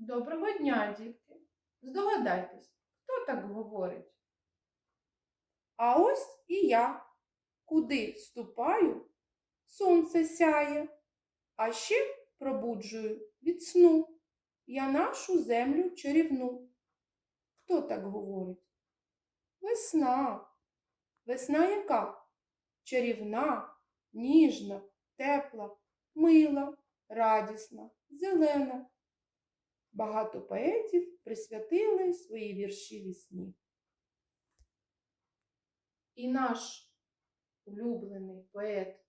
Доброго дня, дітки. Здогадайтесь, хто так говорить? А ось і я. Куди ступаю, сонце сяє, а ще пробуджую від сну. Я нашу землю чарівну. Хто так говорить? Весна. Весна яка? Чарівна, ніжна, тепла, мила, радісна, зелена. Багато поетів присвятили свої вірші весні. І наш улюблений поет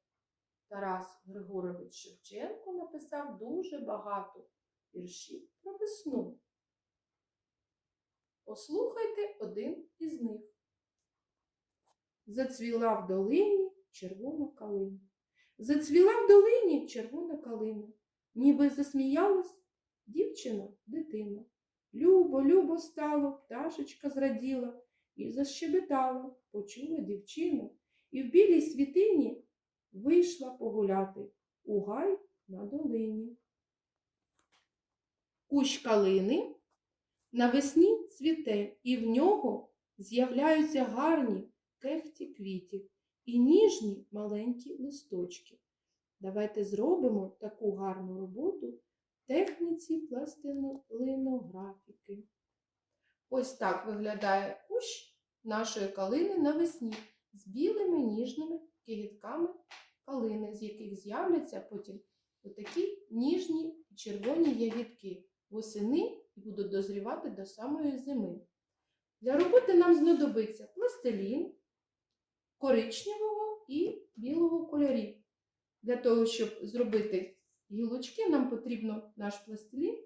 Тарас Григорович Шевченко написав дуже багато віршів про весну. Послухайте один із них. Зацвіла в долині червона калина. Зацвіла в долині червона калина, ніби засміялась дівчина, дитина. Любо, любо стало, пташечка зраділа і защебетала, почула дівчина, і в білій світині вийшла погуляти у гай на долині. Кущ калини навесні цвіте, і в нього з'являються гарні кехті квітів і ніжні маленькі листочки. Давайте зробимо таку гарну роботу техніці пластилинографіки. Ось так виглядає кущ нашої калини навесні з білими ніжними кигітками калини, з яких з'являться потім отакі ніжні червоні ягідки восени і будуть дозрівати до самої зими. Для роботи нам знадобиться пластилін коричневого і білого кольорів. Для того, щоб зробити гілочки, нам потрібно наш пластилін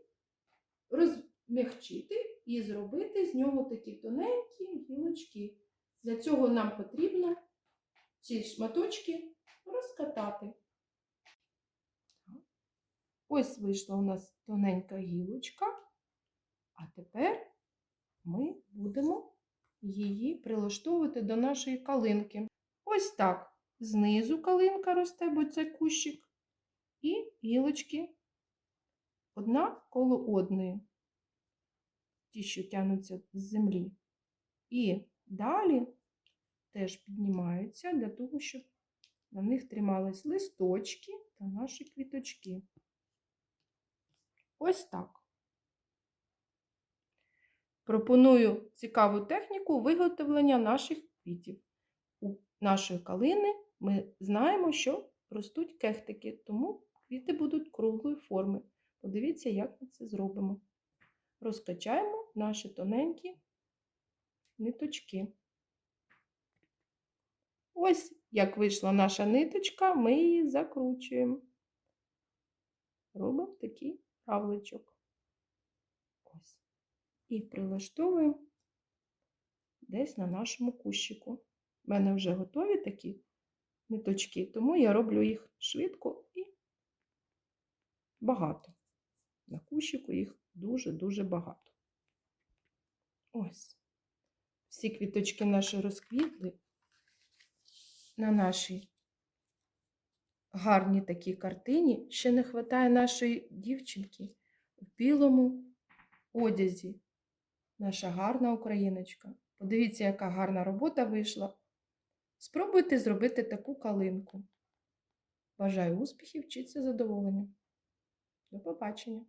розмягчити і зробити з нього такі тоненькі гілочки. Для цього нам потрібно ці шматочки розкатати. Ось вийшла у нас тоненька гілочка, а тепер ми будемо її прилаштовувати до нашої калинки. Ось так. Знизу калинка росте, бо це кущик, і гілочки одна коло одної, ті, що тягнуться з землі. І далі теж піднімаються для того, щоб на них тримались листочки та наші квіточки. Ось так. Пропоную цікаву техніку виготовлення наших квітів. У нашої калини ми знаємо, що ростуть кехтики, тому квіти будуть круглої форми. Подивіться, як ми це зробимо. Розкачаємо наші тоненькі ниточки. Ось як вийшла наша ниточка, ми її закручуємо. Робимо такий равличок. Ось. І прилаштовуємо десь на нашому кущику. У мене вже готові такі ниточки, тому я роблю їх швидко і багато. На кущику їх дуже-дуже багато. Ось. Всі квіточки наші розквітли на нашій гарній такій картині. Ще не вистачає нашої дівчинки в білому одязі. Наша гарна україночка. Подивіться, яка гарна робота вийшла. Спробуйте зробити таку калинку. Бажаю успіхів, вчіться задоволення. До побачення!